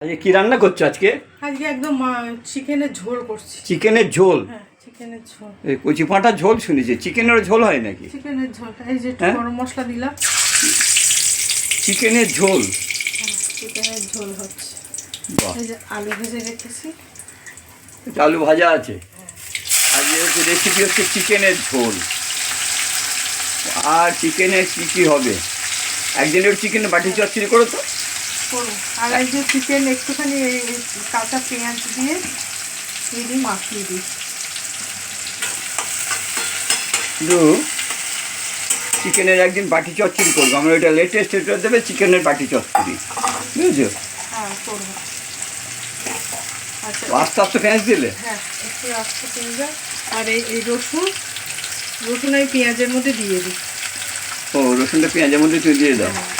আজকে কি রান্না করছ আজকে? আজকে একদম চিকেনের ঝোল করছি। চিকেনের ঝোল? হ্যাঁ চিকেনের ঝোল। এই কচি পাঁটার ঝোল শুনেছি। চিকেনেরও ঝোল হয় নাকি? চিকেনের ঝোল এই যে একটু হ্যাঁ? গরম মশলা দিলাম। চিকেনের ঝোল? হ্যাঁ, চিকেনের ঝোল হচ্ছে। এই যে আলু ভেজে রেখেছি। আলু ভাজা আছে? আজকে হচ্ছে রেসিপি হচ্ছে চিকেনের ঝোল আর চিকেনের কী কী হবে? একদিনের চিকেনের বাটি চচ্চড়ি করো তো করব আর এই যে চিকেন একটুখানি এই কাঁচা পেঁয়াজ দিয়ে দিয়ে মাখিয়ে দিই চিকেনের একদিন বাটি চচ্চড়ি করব। আমরা ওইটা লেটেস্ট এটা দেবে চিকেনের বাটি চচ্চড়ি। বুঝেছ? হ্যাঁ করব। আচ্ছা আস্তে আস্তে পেঁয়াজ দিলে? হ্যাঁ একটু আর এই এই রসুন রসুন এই পেঁয়াজের মধ্যে দিয়ে দিই। ও রসুনটা পেঁয়াজের মধ্যে তুই দিয়ে দাও। হ্যাঁ।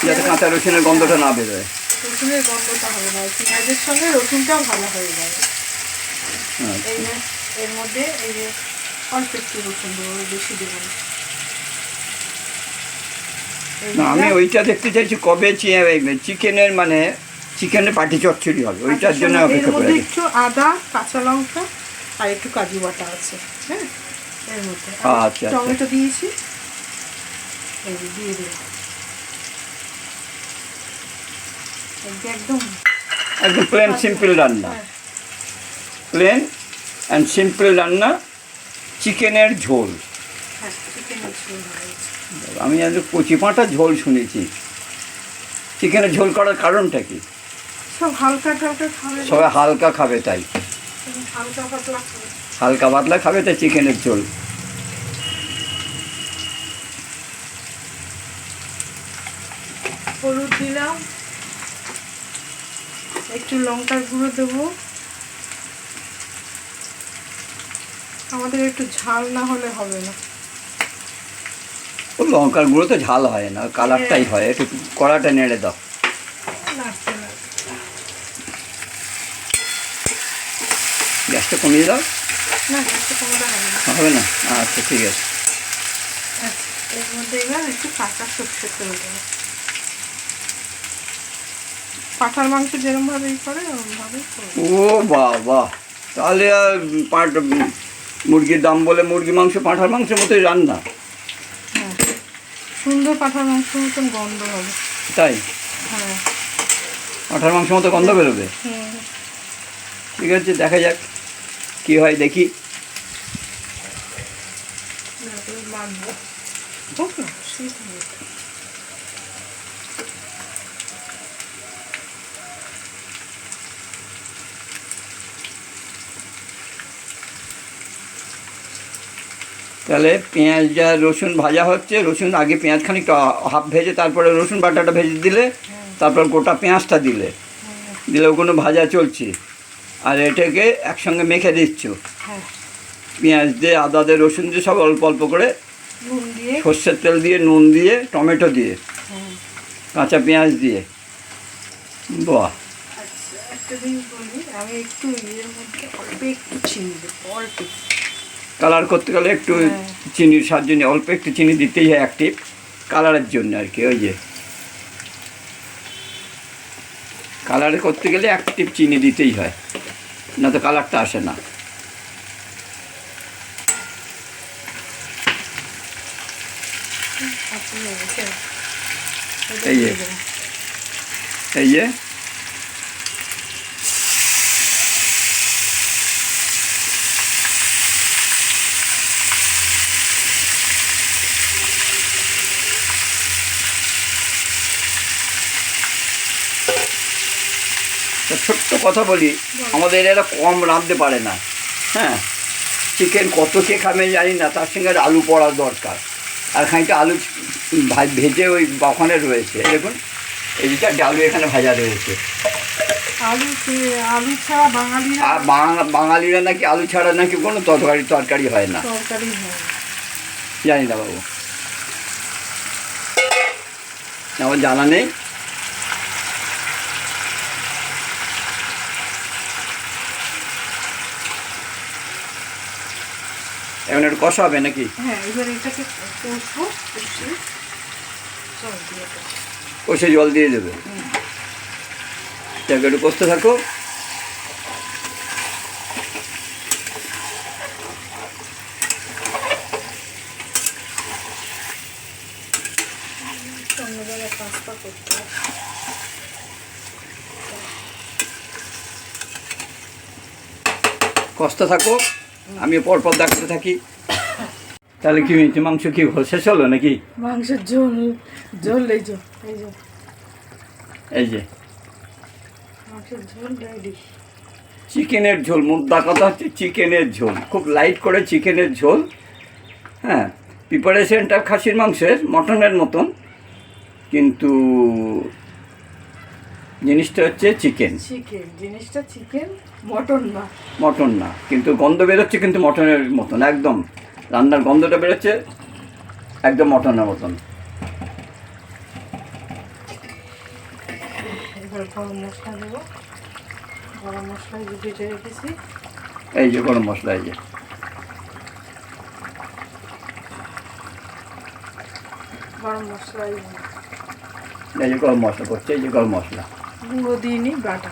যাতে কাঁচা রসুনের গন্ধটা না বেরোয়। রসুনের গন্ধটা হবে না পেঁয়াজের সঙ্গে রসুনটাও ভালো হয়ে যাবে আচ্ছা। এই যে এর মধ্যে এই যে অল্প একটু রসুন দেবো বেশি দেবো না। আমি ওইটা দেখতে চাইছি কবে চিকেনের মানে চিকেনের পাটি চচ্চড়ি হবে ওইটার জন্য অপেক্ষা করে একটু আদা কাঁচা লঙ্কা আর একটু কাজু বাটা আছে হ্যাঁ? এর মধ্যে। আচ্ছা, আচ্ছা। টমেটো দিয়েছি। দিয়ে দিলাম এই যে একদম একদম প্লেন সিম্পল রান্না। প্লেন অ্যান্ড সিম্পল রান্না চিকেনের ঝোল। হ্যাঁ আমি আজ কচি পাঁটা ঝোল শুনেছি। চিকেনের ঝোল করার কারণটা কি? সব হালকা টালকা খাবে। সবাই হালকা খাবে তাই। হালকা পাতলা খাবে। হালকা পাতলা খাবে তাই চিকেনের ঝোল হলুদ দিলাম একটু লঙ্কার গুঁড়ো দেবো। আমাদের একটু ঝাল না হলে হবে না। লঙ্কার গুঁড়ো তো ঝাল হয় না কালারটাই হয়। একটু কড়াটা নেড়ে দাও। গ্যাসটা কমিয়ে দাও। না হবে না। আচ্ছা ঠিক আছে। আচ্ছা, এর মধ্যে এবার একটু কাঁচা সর্ষে তেল দেবো। পাঠার মাংস যেরমভাবে ই করে ও বাহ বাহ তাহলে আর পাট মুরগির দাম বলে মুরগি মাংস পাঁঠার মাংসের মতোই রান্না। হ্যাঁ সুন্দর পাঠার মাংস মতন গন্ধ হবে। তাই? হ্যাঁ। পাঁঠার মাংস মতো গন্ধ বেরোবে? ঠিক আছে দেখা যাক কি হয় দেখি। না তাহলে পেঁয়াজ যা রসুন ভাজা হচ্ছে রসুন আগে পেঁয়াজ খানিকটা হাফ ভেজে তারপরে রসুন বাটাটা ভেজে দিলে তারপর গোটা পেঁয়াজটা দিলে। দিলে ওগুলো ভাজা চলছে। আর এটাকে একসঙ্গে মেখে দিচ্ছ। হ্যাঁ। পেঁয়াজ দিয়ে আদা দিয়ে রসুন দিয়ে সব অল্প অল্প করে সর্ষের তেল দিয়ে নুন দিয়ে টমেটো দিয়ে হ্যাঁ। কাঁচা পেঁয়াজ দিয়ে। বাহ। আচ্ছা একটা জিনিস বলি আমি একটু এর মধ্যে অল্প একটু চিনি অল্প। কালার করতে গেলে একটু হ্যাঁ। চিনির সাহায্য নিয়ে অল্প একটু চিনি দিতেই হয় অ্যাক্টিভ কালারের জন্য আর কি ওই যে। কালারে করতে গেলে অ্যাক্টিভ চিনি দিতেই হয় না তো কালারটা আসে না। এই যে। এই যে। তা ছোট্ট কথা বলি আমাদের এরা কম রাঁধতে পারে না। হ্যাঁ? চিকেন কত কে খাবে জানি না তার সঙ্গে আলু পড়া দরকার। আর খানিকটা আলু ভেজে ওই ওখানে রয়েছে। দেখুন এই চারটে আলু এখানে ভাজা রয়েছে। আলু আলু ছাড়া বাঙালিরা আর বাঙা- বাঙালিরা নাকি আলু ছাড়া নাকি কোনো তরকারি তরকারি হয় না। তরকারি হয় না। জানি না বাবু। আমার জানা নেই। এখন একটু কষা হবে নাকি? হ্যাঁ এবার এটাকে কষবো কষে জল দিয়ে দেবে। জায়গা একটু কষতে থাকো। সন্ধ্যাবেলা কাজটা আমি পরপর দেখাতে থাকি। তাহলে কি হয়েছে? মাংস কি শেষ হলো নাকি? মাংসের ঝোল ঝোল এই যে এই যে। মাংসের চিকেনের ঝোল মুদ্রা কথা হচ্ছে চিকেনের ঝোল। খুব লাইট করে চিকেনের ঝোল। হ্যাঁ প্রিপারেশনটা খাসির মাংসের মটনের মতন। কিন্তু জিনিসটা হচ্ছে চিকেন। চিকেন জিনিসটা চিকেন মটন না। মটন না কিন্তু গন্ধ বেরোচ্ছে কিন্তু মটনের মতন একদম। রান্নার গন্ধটা বেরোচ্ছে একদম মটনের মতন। গরম মশলা দেবো। গরম মশলা এই যে রেখেছি। এই যে গরম মশলা এই যে। গরম মশলা এই যে গরম মশলা করছে এই যে গরম মশলা। গুঁড়ো দিয়ে নিই বাটা।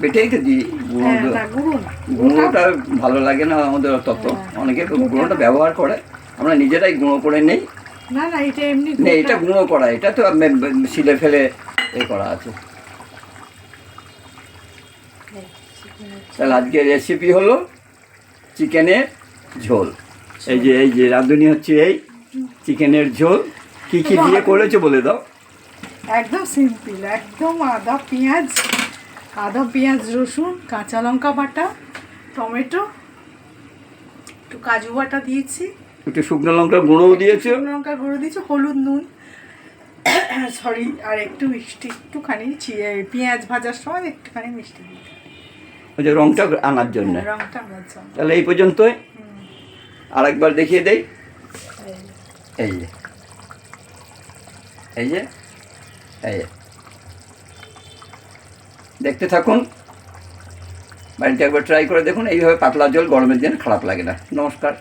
বেটেই তো দিই গুঁড়ো। হ্যাঁ গুঁড়োটা ভালো লাগে না আমাদের তত হ্যাঁ। অনেকে গুঁড়োটা ব্যবহার করে। আমরা নিজেরাই গুঁড়ো করে নেই। না না এটা এমনি না এটা গুঁড়ো করা। এটা তো মে- ফেলে এ করা আছে। তাহলে আজকে রেসিপি হলো চিকেনের ঝোল। এই যে এই যে রাঁধুনি হচ্ছে এই চিকেনের ঝোল। কি কি দিয়ে করেছ বলে দাও। একদম সিম্পল একদম আদা পেঁয়াজ আদা পেঁয়াজ রসুন কাঁচা লঙ্কা বাটা টমেটো একটু কাজু বাটা দিয়েছি। একটু শুকনো লঙ্কা গুঁড়োও দিয়েছ? শুকনো লঙ্কা গুঁড়ো দিয়েছি হলুদ নুন সরি আর একটু মিষ্টি একটুখানি পেঁয়াজ ভাজার সময় একটুখানি মিষ্টি ওই যে রংটা আনার জন্য। রঙটা আমার জন্য। তাহলে এই পর্যন্তই। আরেকবার দেখিয়ে দেই। এই। এই যে। এই যে। এই দেখতে থাকুন। বাড়িতে একবার ট্রাই করে দেখুন, এইভাবে পাতলা জল গরমের দিন খারাপ লাগে না। নমস্কার।